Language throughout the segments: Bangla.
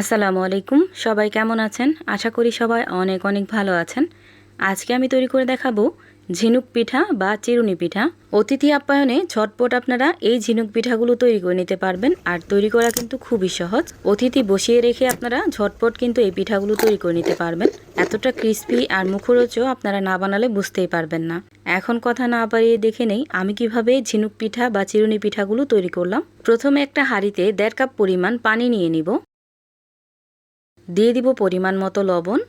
আসসালামু আলাইকুম। সবাই কেমন আছেন? আশা করি সবাই অনেক অনেক ভালো আছেন। আজকে আমি তৈরি করে দেখাবো ঝিনুক পিঠা বা চিরুনি পিঠা। অতিথি আপ্যায়নে ঝটপট আপনারা এই ঝিনুক পিঠাগুলো তৈরি করে নিতে পারবেন আর তৈরি করা কিন্তু খুবই সহজ। অতিথি বসিয়ে রেখে আপনারা ঝটপট কিন্তু এই পিঠাগুলো তৈরি করে নিতে পারবেন। এতটা ক্রিস্পি আর মুখরোচও আপনারা না বানালে বুঝতেই পারবেন না। এখন কথা না পারিয়ে দেখে নেই আমি কীভাবে ঝিনুক পিঠা বা চিরুনি পিঠাগুলো তৈরি করলাম। প্রথমে একটা হাঁড়িতে দেড় কাপ পরিমাণ পানি নিয়ে নিব। দিয়ে দিব পরিমাণ মতো লবণ।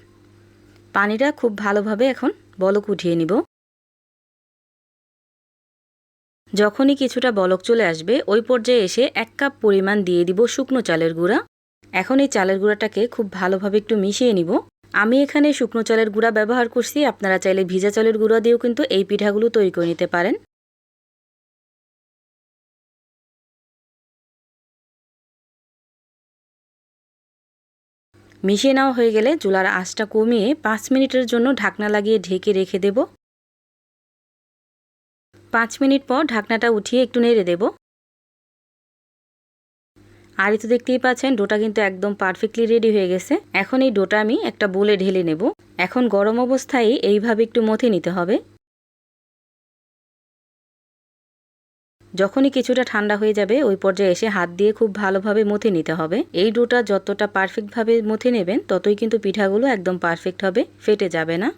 পানিটা খুব ভালোভাবে এখন বলক উঠিয়ে নিব। যখনই কিছুটা বলক চলে আসবে, ওই পর্যায়ে এসে এক কাপ পরিমাণ দিয়ে দিব শুকনো চালের গুঁড়া। এখন এই চালের গুঁড়াটাকে খুব ভালোভাবে একটু মিশিয়ে নিব। আমি এখানে শুকনো চালের গুঁড়া ব্যবহার করছি, আপনারা চাইলে ভিজা চালের গুঁড়া দিয়েও কিন্তু এই পিঠাগুলো তৈরি করে নিতে পারেন। মিশিয়ে নেওয়া হয়ে গেলে চুলার আঁচটা কমিয়ে পাঁচ মিনিটের জন্য ঢাকনা লাগিয়ে ঢেকে রেখে দেব। পাঁচ মিনিট পর ঢাকনাটা উঠিয়ে একটু নেড়ে দেব। আর তো দেখতেই পাচ্ছেন, ডোটা কিন্তু একদম পারফেক্টলি রেডি হয়ে গেছে। এখন এই ডোটা আমি একটা বোলে ঢেলে নেব। এখন গরম অবস্থায় এইভাবে একটু মথে নিতে হবে। যখনই কিছুটা ঠান্ডা হয়ে যাবে, ওই পর্যায়ে এসে হাত দিয়ে খুব ভালোভাবে মথে নিতে হবে। এই ডোটা যতটা পারফেক্টভাবে মথে নেবেন, ততই কিন্তু পিঠাগুলো একদম পারফেক্ট হবে, ফেটে যাবে না।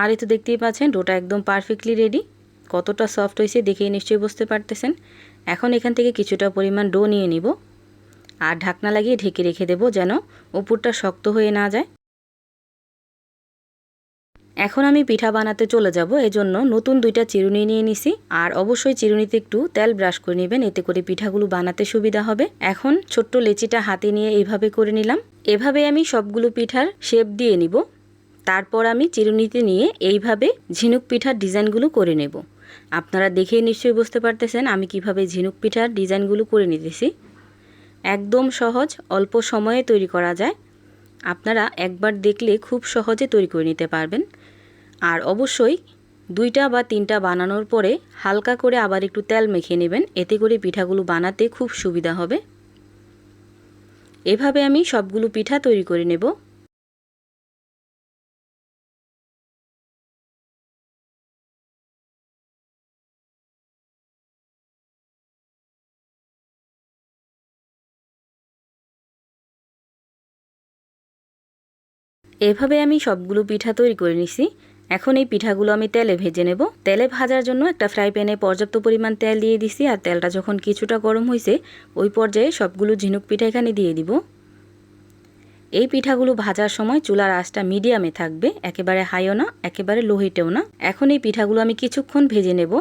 আর এ তো দেখতেই পাচ্ছেন, ডোটা একদম পারফেক্টলি রেডি। কতটা সফট হয়েছে দেখেই নিশ্চয়ই বুঝতে পারতেছেন। এখন এখান থেকে কিছুটা পরিমাণ ডো নিয়ে নিব। আর ঢাকনা লাগিয়ে ঢেকে রেখে দেব যেন উপরটা শক্ত হয়ে না যায়। এখন আমি পিঠা বানাতে চলে যাব, এজন্য নতুন দুইটা চিরুনি নিয়ে নিছি। আর অবশ্যই চিরুনিতে একটু তেল ব্রাশ করে নেবেন, এতে করে পিঠাগুলো বানাতে সুবিধা হবে। এখন ছোট্ট লেচিটা হাতে নিয়ে এইভাবে করে নিলাম। এভাবে আমি সবগুলো পিঠার শেপ দিয়ে নিব। তারপর আমি চিরুনিতে নিয়ে এইভাবে ঝিনুক পিঠার ডিজাইনগুলো করে নেব। আপনারা দেখেই নিশ্চয়ই বুঝতে পারতেছেন আমি কীভাবে ঝিনুক পিঠার ডিজাইনগুলো করে নিতেছি। একদম সহজ, অল্প সময়ে তৈরি করা যায়। আপনারা একবার দেখলে খুব সহজে তৈরি করে নিতে পারবেন। আর অবশ্যই দুইটা বা তিনটা বানানোর পরে হালকা করে আবার একটু তেল মেখে নেবেন। এতে করে পিঠাগুলো বানাতে খুব সুবিধা হবে। এভাবে আমি সবগুলো পিঠা তৈরি করে নেব। এভাবে আমি সবগুলো পিঠা তৈরি করে নিছি। এখন এই পিঠাগুলো আমি তেলে ভেজে নেব। তেলে ভাজার জন্য একটা ফ্রাই প্যানে পর্যাপ্ত পরিমাণ তেল দিয়ে দিছি আর তেলটা যখন কিছুটা গরম হয়েছে ওই পর্যায়ে সবগুলো ঝিনুক পিঠা এখানে দিয়ে দিব। এই পিঠাগুলো ভাজার সময় চুলার আঁচটা মিডিয়ামে থাকবে, একেবারে হাইও না, একেবারে লোহিটেও না। এখন এই পিঠাগুলো আমি কিছুক্ষণ ভেজে নেব।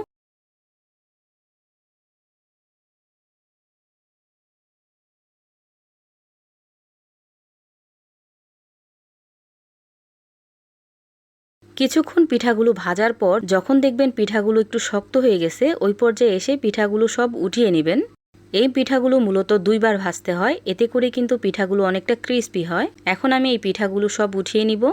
কিছুক্ষণ পিঠাগুলো ভাজার পর যখন দেখবেন পিঠাগুলো একটু শক্ত হয়ে গেছে, ওই পর্যায়ে এসে পিঠাগুলো সব উঠিয়ে নেবেন। এই পিঠাগুলো মূলত দুইবার ভাজতে হয়, এতে করে কিন্তু পিঠাগুলো অনেকটা ক্রিস্পি হয়। এখন আমি এই পিঠাগুলো সব উঠিয়ে নিব।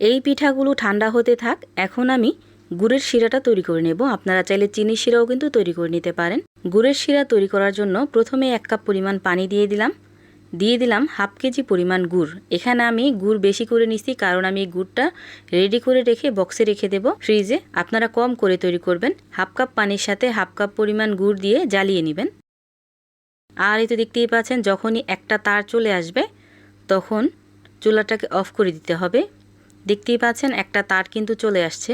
এই পিঠাগুলো ঠান্ডা হতে থাক, এখন আমি গুড়ের শিরাটা তৈরি করে নেব। আপনারা চাইলে চিনির শিরাও কিন্তু তৈরি করে নিতে পারেন। গুড়ের শিরা তৈরি করার জন্য প্রথমে এক কাপ পরিমাণ পানি দিয়ে দিলাম। দিয়ে দিলাম হাফ কেজি পরিমাণ গুড়। এখানে আমি গুড় বেশি করে নিছি কারণ আমি গুড়টা রেডি করে রেখে বক্সে রেখে দেব। ফ্রিজে আপনারা কম করে তৈরি করবেন। হাফ কাপ পানির সাথে হাফ কাপ পরিমাণ গুড় দিয়ে জ্বালিয়ে নেবেন। আর এই তো দেখতেই পাচ্ছেন, যখনই একটা তার চলে আসবে, তখন চুলাটাকে অফ করে দিতে হবে। দেখতেই পাচ্ছেন একটা তার কিন্তু চলে আসছে।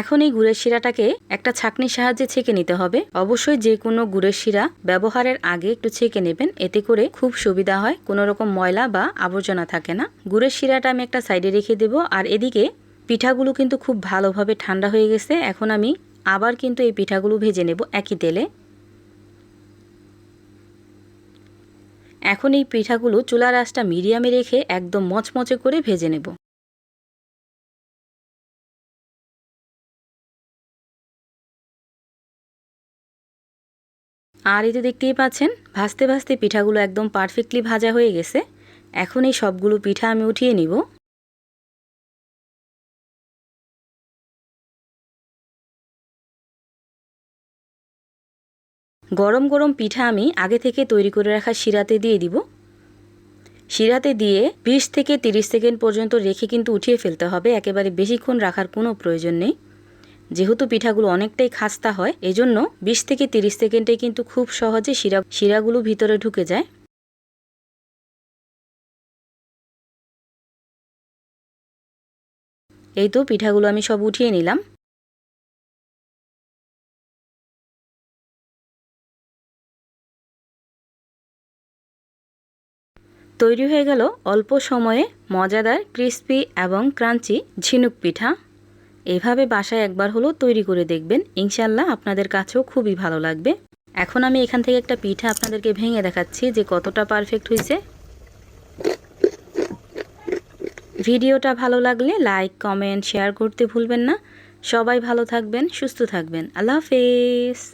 এখন এই গুড়ের শিরাটাকে একটা ছাকনির সাহায্যে ছেঁকে নিতে হবে। অবশ্যই যে কোনো গুড়ের শিরা ব্যবহারের আগে একটু ছেঁকে নেবেন। এতে করে খুব সুবিধা হয়, কোনো রকম ময়লা বা আবর্জনা থাকে না। গুড়ের শিরাটা আমি একটা সাইডে রেখে দেব। আর এদিকে পিঠাগুলো কিন্তু খুব ভালোভাবে ঠান্ডা হয়ে গেছে। এখন আমি আবার কিন্তু এই পিঠাগুলো ভেজে নেব একই তেলে। এখন এই পিঠাগুলো চুলার আঁচটা মিডিয়ামে রেখে একদম মচমচে করে ভেজে নেব। আর এই তো দেখতেই পাচ্ছেন, ভাজতে ভাজতে পিঠাগুলো একদম পারফেক্টলি ভাজা হয়ে গেছে। এখন এই সবগুলো পিঠা আমি উঠিয়ে নিব। গরম গরম পিঠা আমি আগে থেকে তৈরি করে রাখা শিরাতে দিয়ে দিব। শিরাতে দিয়ে বিশ থেকে তিরিশ সেকেন্ড পর্যন্ত রেখে কিন্তু উঠিয়ে ফেলতে হবে। একেবারে বেশিক্ষণ রাখার কোনো প্রয়োজন নেই। যেহেতু পিঠাগুলো অনেকটাই খাস্তা হয়, এজন্য বিশ থেকে তিরিশ সেকেন্ডে কিন্তু খুব সহজে শিরা, শিরাগুলো ভিতরে ঢুকে যায়। এই তো পিঠাগুলো আমি সব উঠিয়ে নিলাম। তৈরি হয়ে গেল অল্প সময়ে মজাদার, ক্রিস্পি এবং ক্রাঞ্চি ঝিনুক পিঠা। এভাবে বাসায় একবার হলেও তৈরি করে দেখবেন। ইনশাল্লাহ আপনাদের কাছেও খুবই ভালো লাগবে। এখন আমি এখান থেকে একটা পিঠা আপনাদেরকে ভেঙে দেখাচ্ছি যে কতটা পারফেক্ট হয়েছে। ভিডিওটা ভালো লাগলে লাইক, কমেন্ট, শেয়ার করতে ভুলবেন না। সবাই ভালো থাকবেন, সুস্থ থাকবেন। আল্লাহ হাফেজ।